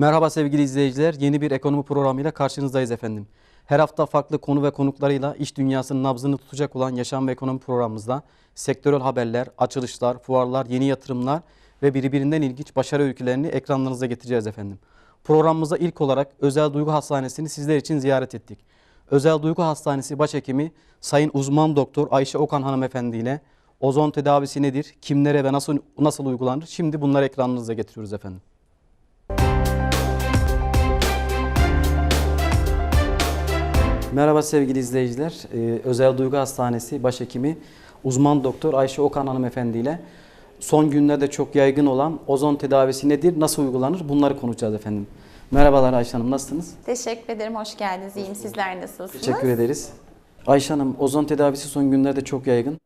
Merhaba sevgili izleyiciler. Yeni bir ekonomi programıyla karşınızdayız efendim. Her hafta farklı konu ve konuklarıyla iş dünyasının nabzını tutacak olan Yaşam ve Ekonomi programımızda sektörel haberler, açılışlar, fuarlar, yeni yatırımlar ve birbirinden ilginç başarı öykülerini ekranlarınıza getireceğiz efendim. Programımıza ilk olarak Özel Duygu Hastanesi'ni sizler için ziyaret ettik. Özel Duygu Hastanesi Başhekimi Sayın Uzman Doktor Ayşe Okan Hanımefendi ile ozon tedavisi nedir, kimlere ve nasıl nasıl uygulanır? Şimdi bunları ekranınıza getiriyoruz efendim. Merhaba sevgili izleyiciler. Ee, Özel Duygu Hastanesi Başhekimi Uzman Doktor Ayşe Okan Hanımefendi ile son günlerde çok yaygın olan ozon tedavisi nedir, nasıl uygulanır bunları konuşacağız efendim. Merhabalar Ayşe Hanım nasılsınız? Teşekkür ederim. Hoş geldiniz. İyiyim. Sizler nasılsınız? Teşekkür ederiz. Ayşe Hanım ozon tedavisi son günlerde çok yaygın.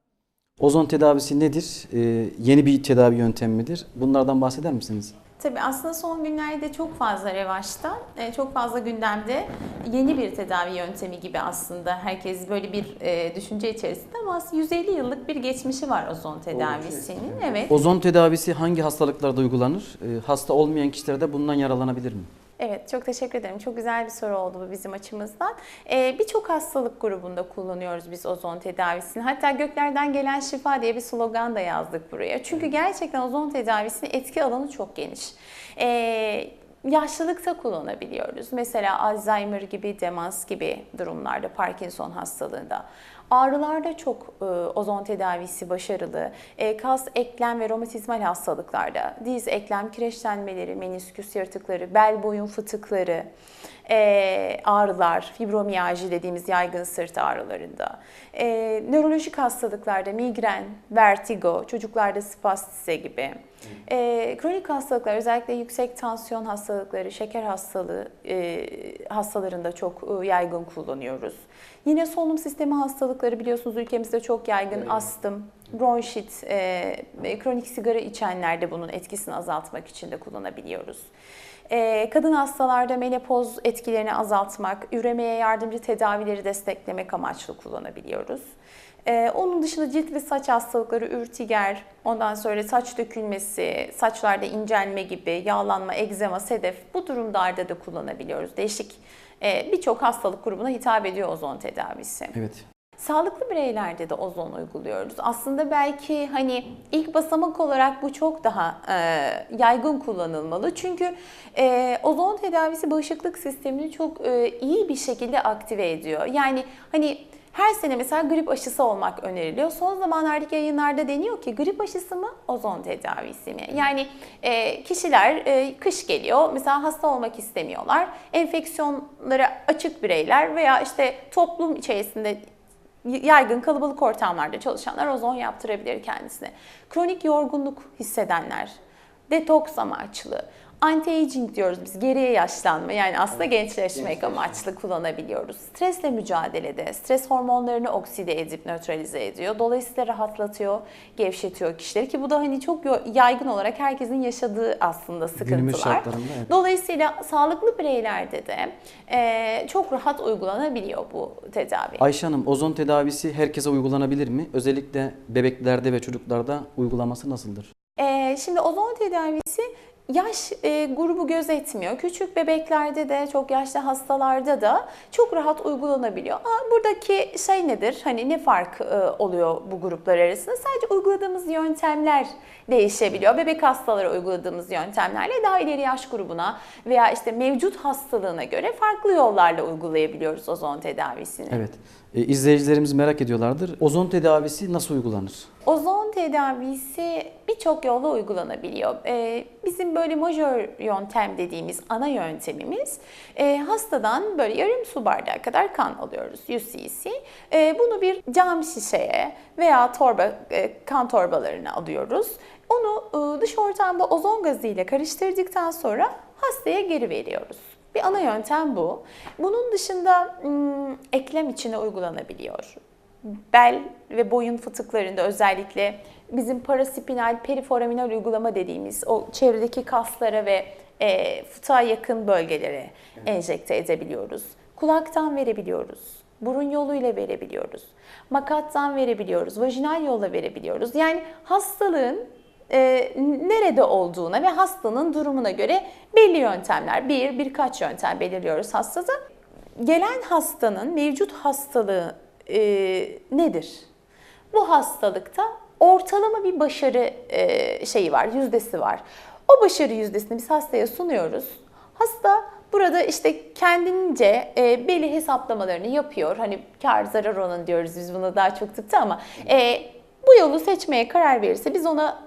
Ozon tedavisi nedir? Ee, yeni bir tedavi yöntemi midir? Bunlardan bahseder misiniz? Tabii aslında son günlerde çok fazla revaçta, e, çok fazla gündemde yeni bir tedavi yöntemi gibi aslında herkes böyle bir e, düşünce içerisinde ama aslında 150 yıllık bir geçmişi var ozon tedavisinin. Evet. Ozon tedavisi hangi hastalıklarda uygulanır? Ee, hasta olmayan kişiler de bundan yaralanabilir mi? Evet, çok teşekkür ederim. Çok güzel bir soru oldu bu bizim açımızdan. Ee, Birçok hastalık grubunda kullanıyoruz biz ozon tedavisini. Hatta göklerden gelen şifa diye bir slogan da yazdık buraya. Çünkü gerçekten ozon tedavisinin etki alanı çok geniş. Ee, yaşlılıkta kullanabiliyoruz. Mesela Alzheimer gibi, demans gibi durumlarda, Parkinson hastalığında. Ağrılarda çok e, ozon tedavisi başarılı. E, kas, eklem ve romatizmal hastalıklarda. Diz, eklem kireçlenmeleri, menisküs yırtıkları, bel boyun fıtıkları, e, ağrılar, fibromiyalji dediğimiz yaygın sırt ağrılarında, e, nörolojik hastalıklarda migren, vertigo, çocuklarda spastize gibi, e, kronik hastalıklar özellikle yüksek tansiyon hastalıkları, şeker hastalığı e, hastalarında çok e, yaygın kullanıyoruz. Yine solunum sistemi hastalıkları biliyorsunuz ülkemizde çok yaygın astım, bronşit, e, kronik sigara içenlerde bunun etkisini azaltmak için de kullanabiliyoruz. Ee, kadın hastalarda menopoz etkilerini azaltmak, üremeye yardımcı tedavileri desteklemek amaçlı kullanabiliyoruz. Ee, onun dışında cilt ve saç hastalıkları, ürtiger, ondan sonra saç dökülmesi, saçlarda incelme gibi, yağlanma, egzema, sedef bu durumlarda da kullanabiliyoruz. Değişik e, birçok hastalık grubuna hitap ediyor ozon tedavisi. Evet. Sağlıklı bireylerde de ozon uyguluyoruz. Aslında belki hani ilk basamak olarak bu çok daha e, yaygın kullanılmalı. Çünkü e, ozon tedavisi bağışıklık sistemini çok e, iyi bir şekilde aktive ediyor. Yani hani her sene mesela grip aşısı olmak öneriliyor. Son zamanlardaki yayınlarda deniyor ki grip aşısı mı, ozon tedavisi mi? Yani e, kişiler e, kış geliyor, mesela hasta olmak istemiyorlar. Enfeksiyonlara açık bireyler veya işte toplum içerisinde yaygın kalabalık ortamlarda çalışanlar ozon yaptırabilir kendisine. Kronik yorgunluk hissedenler, detoks amaçlı, anti-aging diyoruz biz, geriye yaşlanma yani aslında gençleşmek amaçlı kullanabiliyoruz. Stresle mücadelede, stres hormonlarını okside edip nötralize ediyor. Dolayısıyla rahatlatıyor, gevşetiyor kişileri ki bu da hani çok yaygın olarak herkesin yaşadığı aslında sıkıntılar. evet. Dolayısıyla sağlıklı bireylerde de e, çok rahat uygulanabiliyor bu tedavi. Ayşe Hanım, ozon tedavisi herkese uygulanabilir mi? Özellikle bebeklerde ve çocuklarda uygulaması nasıldır? Ee, şimdi ozon tedavisi yaş e, grubu gözetmiyor. Küçük bebeklerde de çok yaşlı hastalarda da çok rahat uygulanabiliyor. Aa, buradaki şey nedir? Hani ne fark e, oluyor bu gruplar arasında? Sadece uyguladığımız yöntemler değişebiliyor. Bebek hastalara uyguladığımız yöntemlerle daha ileri yaş grubuna veya işte mevcut hastalığına göre farklı yollarla uygulayabiliyoruz ozon tedavisini. Evet. E, izleyicilerimiz merak ediyorlardır. Ozon tedavisi nasıl uygulanır? Ozon tedavisi birçok yolla uygulanabiliyor. Ee, bizim böyle majör yöntem dediğimiz ana yöntemimiz e, hastadan böyle yarım su bardağı kadar kan alıyoruz 100 cc. E, bunu bir cam şişeye veya torba e, kan torbalarına alıyoruz. Onu e, dış ortamda ozon gazı ile karıştırdıktan sonra hastaya geri veriyoruz. Bir ana yöntem bu. Bunun dışında eklem içine uygulanabiliyor bel ve boyun fıtıklarında özellikle bizim paraspinal periforaminal uygulama dediğimiz o çevredeki kaslara ve e, fıtığa yakın bölgelere enjekte edebiliyoruz. Kulaktan verebiliyoruz. Burun yoluyla verebiliyoruz. Makattan verebiliyoruz. Vajinal yolla verebiliyoruz. Yani hastalığın e, nerede olduğuna ve hastanın durumuna göre belli yöntemler, bir birkaç yöntem belirliyoruz hastada. Gelen hastanın mevcut hastalığı e, nedir? Bu hastalıkta ortalama bir başarı e, şeyi var, yüzdesi var. O başarı yüzdesini biz hastaya sunuyoruz. Hasta burada işte kendince e, belli hesaplamalarını yapıyor. Hani kar zarar oranı diyoruz biz buna daha çok tıpta ama e, bu yolu seçmeye karar verirse biz ona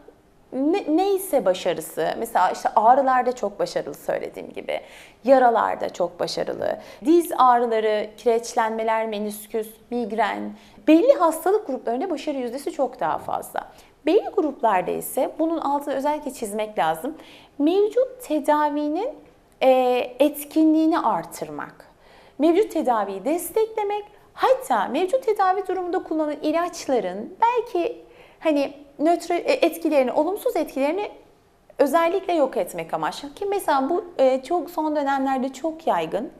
ne, neyse başarısı, mesela işte ağrılarda çok başarılı söylediğim gibi, yaralarda çok başarılı, diz ağrıları, kireçlenmeler, menisküs, migren, belli hastalık gruplarında başarı yüzdesi çok daha fazla. Belli gruplarda ise bunun altını özellikle çizmek lazım. Mevcut tedavinin e, etkinliğini artırmak, mevcut tedaviyi desteklemek, hatta mevcut tedavi durumunda kullanılan ilaçların belki hani nötr e, etkilerini, olumsuz etkilerini özellikle yok etmek amaçlı. Ki mesela bu e, çok son dönemlerde çok yaygın.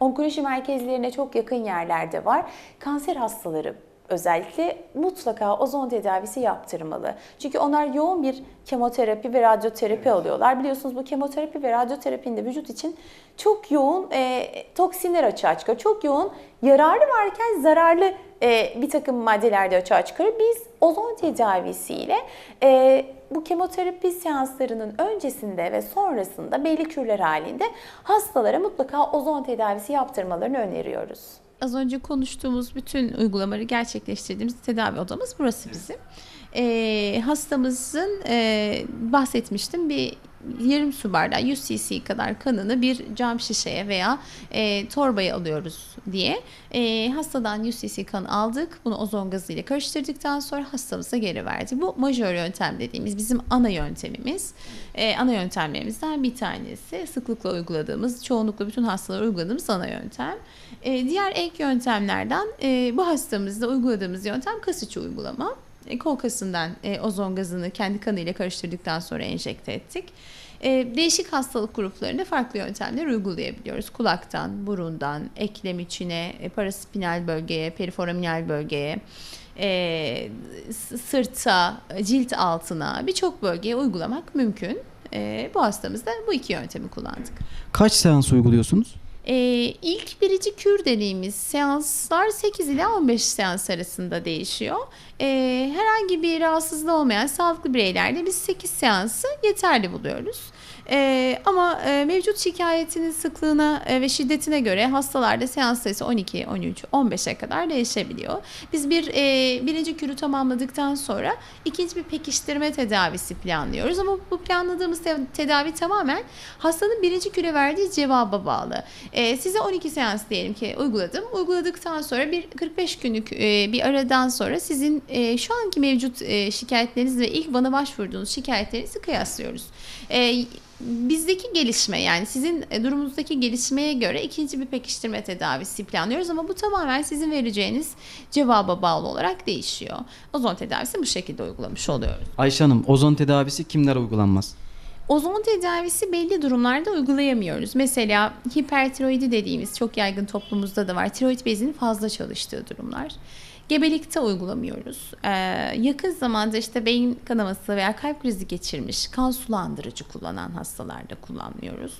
Onkoloji merkezlerine çok yakın yerlerde var. Kanser hastaları özellikle mutlaka ozon tedavisi yaptırmalı. Çünkü onlar yoğun bir kemoterapi ve radyoterapi alıyorlar. Biliyorsunuz bu kemoterapi ve radyoterapinin de vücut için çok yoğun e, toksinler açığa çıkıyor. Çok yoğun yararı varken zararlı e, bir takım maddeler de açığa çıkarıyor. Biz ozon tedavisiyle e, bu kemoterapi seanslarının öncesinde ve sonrasında belli kürler halinde hastalara mutlaka ozon tedavisi yaptırmalarını öneriyoruz. Az önce konuştuğumuz bütün uygulamaları gerçekleştirdiğimiz tedavi odamız burası bizim. Ee, hastamızın e, bahsetmiştim bir yarım su bardağı 100 cc kadar kanını bir cam şişeye veya e, torbaya alıyoruz diye. E, hastadan 100 cc kan aldık. Bunu ozon gazı ile karıştırdıktan sonra hastamıza geri verdik. Bu majör yöntem dediğimiz bizim ana yöntemimiz. E, ana yöntemlerimizden bir tanesi. Sıklıkla uyguladığımız, çoğunlukla bütün hastalara uyguladığımız ana yöntem. E, diğer ek yöntemlerden e, bu hastamızda uyguladığımız yöntem kas içi uygulama. E, kol kasından e, ozon gazını kendi kanıyla karıştırdıktan sonra enjekte ettik. E, değişik hastalık gruplarında farklı yöntemler uygulayabiliyoruz. Kulaktan, burundan, eklem içine, e, paraspinal bölgeye, periforaminal bölgeye, e, sırta, cilt altına birçok bölgeye uygulamak mümkün. Bu hastamızda bu iki yöntemi kullandık. Kaç seans uyguluyorsunuz? Ee, ilk birinci kür dediğimiz seanslar 8 ile 15 seans arasında değişiyor. Ee, herhangi bir rahatsızlığı olmayan sağlıklı bireylerde biz 8 seansı yeterli buluyoruz. Ee, ama e, mevcut şikayetinin sıklığına e, ve şiddetine göre hastalarda seans sayısı 12, 13, 15'e kadar değişebiliyor. Biz bir e, birinci kürü tamamladıktan sonra ikinci bir pekiştirme tedavisi planlıyoruz. Ama bu planladığımız te- tedavi tamamen hastanın birinci küre verdiği cevaba bağlı. Ee, size 12 seans diyelim ki uyguladım. Uyguladıktan sonra bir 45 günlük e, bir aradan sonra sizin e, şu anki mevcut e, şikayetleriniz ve ilk bana başvurduğunuz şikayetlerinizi kıyaslıyoruz. E, bizdeki gelişme yani sizin e, durumunuzdaki gelişmeye göre ikinci bir pekiştirme tedavisi planlıyoruz ama bu tamamen sizin vereceğiniz cevaba bağlı olarak değişiyor. Ozon tedavisini bu şekilde uygulamış oluyoruz. Ayşe Hanım, ozon tedavisi kimlere uygulanmaz? Ozon tedavisi belli durumlarda uygulayamıyoruz. Mesela hipertiroidi dediğimiz çok yaygın toplumumuzda da var. Tiroid bezinin fazla çalıştığı durumlar. Gebelikte uygulamıyoruz. Ee, yakın zamanda işte beyin kanaması veya kalp krizi geçirmiş, kan sulandırıcı kullanan hastalarda kullanmıyoruz.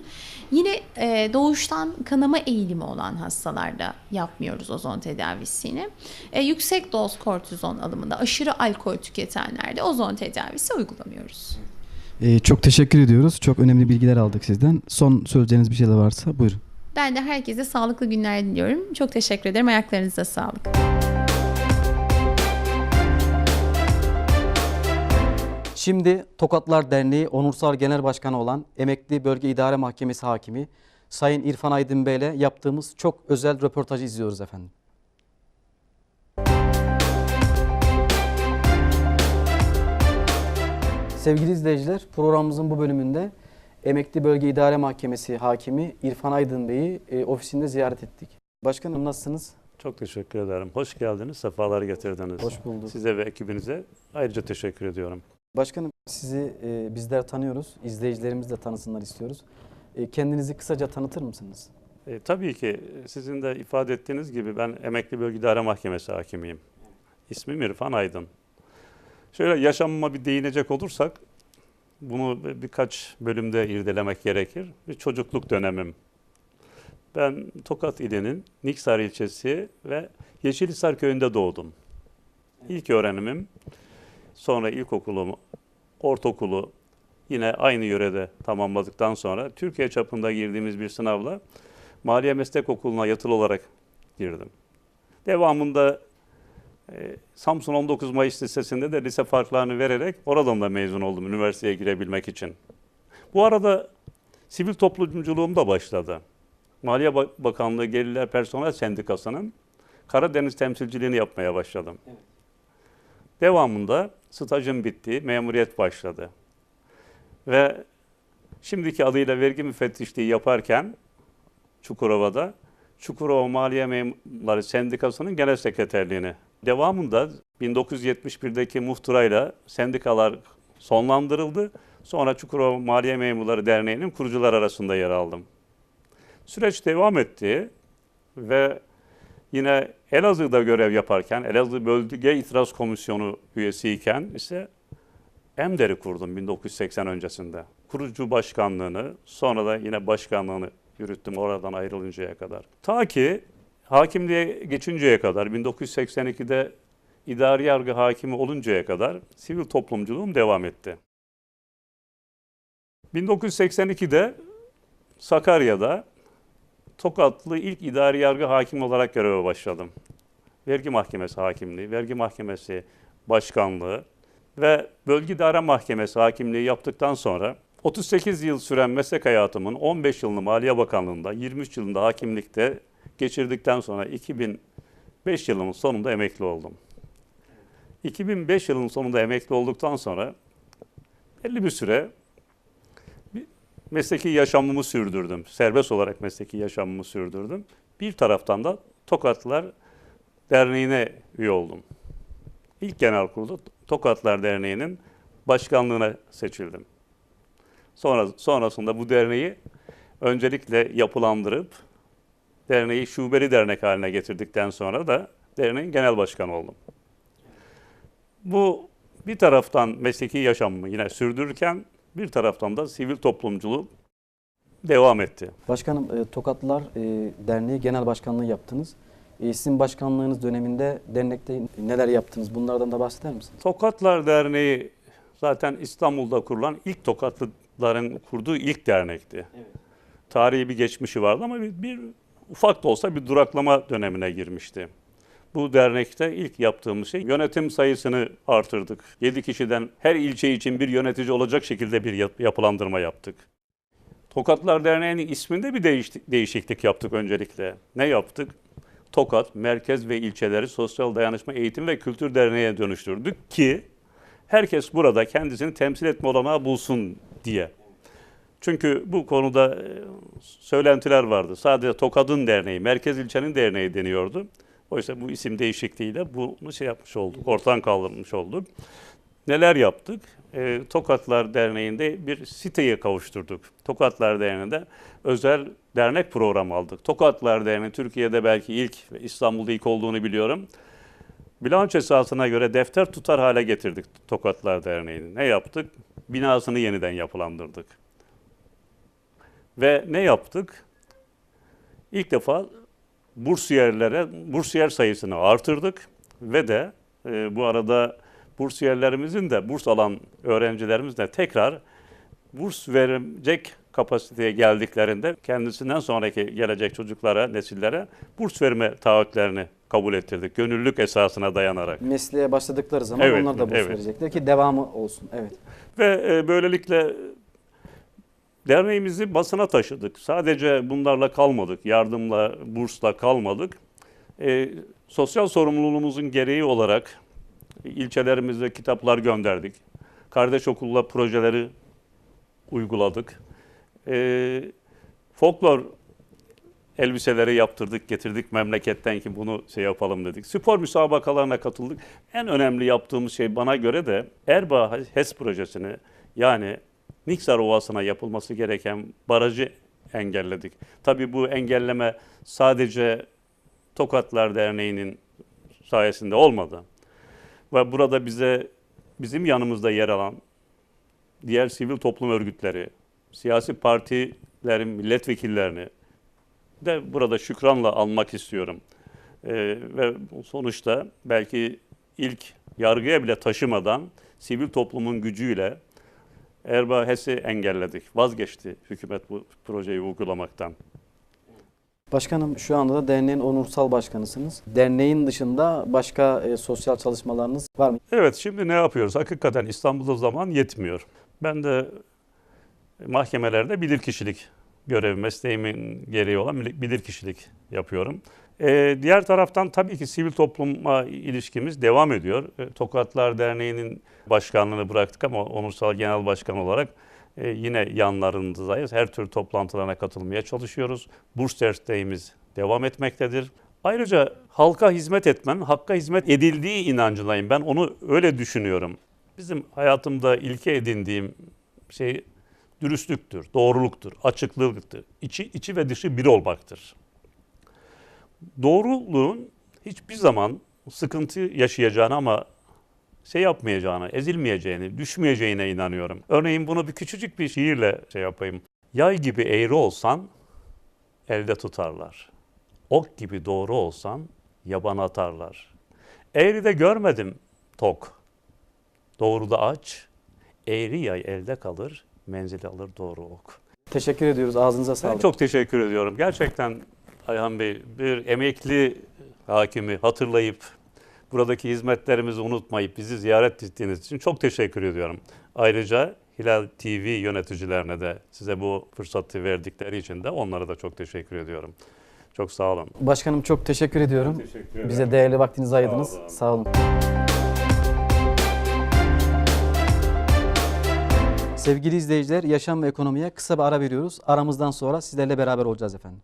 Yine e, doğuştan kanama eğilimi olan hastalarda yapmıyoruz ozon tedavisini. E, yüksek doz kortizon alımında, aşırı alkol tüketenlerde ozon tedavisi uygulamıyoruz. Ee, çok teşekkür ediyoruz. Çok önemli bilgiler aldık sizden. Son söyleyeceğiniz bir şey de varsa buyurun. Ben de herkese sağlıklı günler diliyorum. Çok teşekkür ederim. Ayaklarınıza sağlık. Şimdi Tokatlar Derneği Onursal Genel Başkanı olan Emekli Bölge İdare Mahkemesi Hakimi Sayın İrfan Aydın Bey ile yaptığımız çok özel röportajı izliyoruz efendim. Sevgili izleyiciler, programımızın bu bölümünde Emekli Bölge İdare Mahkemesi Hakimi İrfan Aydın Bey'i e, ofisinde ziyaret ettik. Başkanım nasılsınız? Çok teşekkür ederim. Hoş geldiniz, sefalar getirdiniz. Hoş bulduk. Size ve ekibinize ayrıca teşekkür ediyorum. Başkanım sizi e, bizler tanıyoruz, izleyicilerimiz de tanısınlar istiyoruz. E, kendinizi kısaca tanıtır mısınız? E, tabii ki sizin de ifade ettiğiniz gibi ben Emekli Bölge İdare Mahkemesi hakimiyim. İsmim İrfan Aydın. Şöyle yaşamıma bir değinecek olursak, bunu bir- birkaç bölümde irdelemek gerekir. Bir çocukluk dönemim. Ben Tokat ilinin Niksar ilçesi ve Yeşilhisar köyünde doğdum. İlk öğrenimim, sonra ilkokulumu, ortaokulu yine aynı yörede tamamladıktan sonra Türkiye çapında girdiğimiz bir sınavla Maliye Meslek Okulu'na yatılı olarak girdim. Devamında e, Samsun 19 Mayıs Lisesi'nde de lise farklarını vererek oradan da mezun oldum üniversiteye girebilmek için. Bu arada sivil toplumculuğum da başladı. Maliye Ba- Bakanlığı Gelirler Personel Sendikası'nın Karadeniz temsilciliğini yapmaya başladım. Devamında stajım bitti, memuriyet başladı. Ve şimdiki adıyla vergi müfettişliği yaparken Çukurova'da Çukurova Maliye Memurları Sendikası'nın genel sekreterliğini. Devamında 1971'deki muhtırayla sendikalar sonlandırıldı. Sonra Çukurova Maliye Memurları Derneği'nin kurucular arasında yer aldım. Süreç devam etti ve yine Elazığ'da görev yaparken, Elazığ Bölge İtiraz Komisyonu üyesiyken ise EMDER'i kurdum 1980 öncesinde. Kurucu başkanlığını, sonra da yine başkanlığını yürüttüm oradan ayrılıncaya kadar. Ta ki hakimliğe geçinceye kadar, 1982'de idari yargı hakimi oluncaya kadar sivil toplumculuğum devam etti. 1982'de Sakarya'da Tokatlı ilk idari yargı hakimi olarak göreve başladım. Vergi Mahkemesi hakimliği, Vergi Mahkemesi başkanlığı ve Bölge İdare Mahkemesi hakimliği yaptıktan sonra 38 yıl süren meslek hayatımın 15 yılını Maliye Bakanlığı'nda, 23 yılında hakimlikte geçirdikten sonra 2005 yılının sonunda emekli oldum. 2005 yılının sonunda emekli olduktan sonra belli bir süre mesleki yaşamımı sürdürdüm. Serbest olarak mesleki yaşamımı sürdürdüm. Bir taraftan da Tokatlılar Derneği'ne üye oldum. İlk genel kurulda Tokatlar Derneği'nin başkanlığına seçildim. Sonra sonrasında bu derneği öncelikle yapılandırıp derneği şubeli dernek haline getirdikten sonra da derneğin genel başkanı oldum. Bu bir taraftan mesleki yaşamımı yine sürdürürken bir taraftan da sivil toplumculuğu devam etti. Başkanım e, Tokatlılar e, Derneği Genel Başkanlığı yaptınız. E, sizin başkanlığınız döneminde dernekte neler yaptınız? Bunlardan da bahseder misiniz? Tokatlar Derneği zaten İstanbul'da kurulan ilk Tokatlıların kurduğu ilk dernekti. Tarihi bir geçmişi vardı ama bir, bir ufak da olsa bir duraklama dönemine girmişti. Bu dernekte ilk yaptığımız şey yönetim sayısını artırdık. 7 kişiden her ilçe için bir yönetici olacak şekilde bir yap- yapılandırma yaptık. Tokatlar Derneği'nin isminde bir değişiklik yaptık öncelikle. Ne yaptık? Tokat, merkez ve ilçeleri Sosyal Dayanışma Eğitim ve Kültür Derneği'ne dönüştürdük ki herkes burada kendisini temsil etme olanağı bulsun diye. Çünkü bu konuda e, söylentiler vardı. Sadece Tokat'ın derneği, merkez ilçenin derneği deniyordu. Oysa bu isim değişikliğiyle bunu şey yapmış olduk, ortadan kaldırmış olduk. Neler yaptık? E, Tokatlar Derneği'nde bir siteye kavuşturduk. Tokatlar Derneği'nde özel dernek programı aldık. Tokatlar Derneği Türkiye'de belki ilk ve İstanbul'da ilk olduğunu biliyorum. Bilanço esasına göre defter tutar hale getirdik Tokatlar Derneği'ni. Ne yaptık? Binasını yeniden yapılandırdık. Ve ne yaptık? İlk defa bursiyerlere, bursiyer sayısını artırdık ve de e, bu arada bursiyerlerimizin de burs alan öğrencilerimiz de tekrar burs verecek kapasiteye geldiklerinde kendisinden sonraki gelecek çocuklara, nesillere burs verme taahhütlerini kabul ettirdik. Gönüllülük esasına dayanarak. Mesleğe başladıkları zaman Evet, onlar da burs evet. verecekler ki devamı olsun. Evet. Ve e, böylelikle derneğimizi basına taşıdık. Sadece bunlarla kalmadık, yardımla, bursla kalmadık. E, sosyal sorumluluğumuzun gereği olarak ilçelerimize kitaplar gönderdik. Kardeş okulla projeleri uyguladık. E, folklor elbiseleri yaptırdık, getirdik memleketten ki bunu şey yapalım dedik. Spor müsabakalarına katıldık. En önemli yaptığımız şey bana göre de Erbaa HES projesini yani Niksar Ovası'na yapılması gereken barajı engelledik. Tabii bu engelleme sadece Tokatlar Derneği'nin sayesinde olmadı. Ve burada bize bizim yanımızda yer alan diğer sivil toplum örgütleri, siyasi partilerin milletvekillerini de burada şükranla almak istiyorum. Ee, ve sonuçta belki ilk yargıya bile taşımadan sivil toplumun gücüyle Erbaa HES'i engelledik. Vazgeçti hükümet bu projeyi uygulamaktan. Başkanım şu anda da derneğin onursal başkanısınız. Derneğin dışında başka e, sosyal çalışmalarınız var mı? Evet şimdi ne yapıyoruz? Hakikaten İstanbul'da zaman yetmiyor. Ben de mahkemelerde bilirkişilik görevi, mesleğimin gereği olan bilir- bilirkişilik yapıyorum. Ee, diğer taraftan tabii ki sivil topluma ilişkimiz devam ediyor. Ee, Tokatlar Derneği'nin başkanlığını bıraktık ama onursal genel başkan olarak e, yine yanlarındayız. Her tür toplantılarına katılmaya çalışıyoruz. Burs desteğimiz devam etmektedir. Ayrıca halka hizmet etmen, hakka hizmet edildiği inancındayım. Ben onu öyle düşünüyorum. Bizim hayatımda ilke edindiğim şey dürüstlüktür, doğruluktur, açıklıktır. İçi, içi ve dışı bir olmaktır. Doğruluğun hiçbir zaman sıkıntı yaşayacağını ama şey yapmayacağını, ezilmeyeceğini, düşmeyeceğine inanıyorum. Örneğin bunu bir küçücük bir şiirle şey yapayım. Yay gibi eğri olsan elde tutarlar. Ok gibi doğru olsan yaban atarlar. Eğri de görmedim tok. Doğru da aç. Eğri yay elde kalır, menzil alır doğru ok. Teşekkür ediyoruz. Ağzınıza Ben sağlık. çok teşekkür ediyorum. Gerçekten Ayhan Bey bir emekli hakimi hatırlayıp buradaki hizmetlerimizi unutmayıp bizi ziyaret ettiğiniz için çok teşekkür ediyorum. Ayrıca Hilal TV yöneticilerine de size bu fırsatı verdikleri için de onlara da çok teşekkür ediyorum. Çok sağ olun. Başkanım çok teşekkür ediyorum. Teşekkür ederim. Bize değerli vaktinizi ayırdınız. Sağ olun. Sağ olun. Sevgili izleyiciler, yaşam ve ekonomiye kısa bir ara veriyoruz. Aramızdan sonra sizlerle beraber olacağız efendim.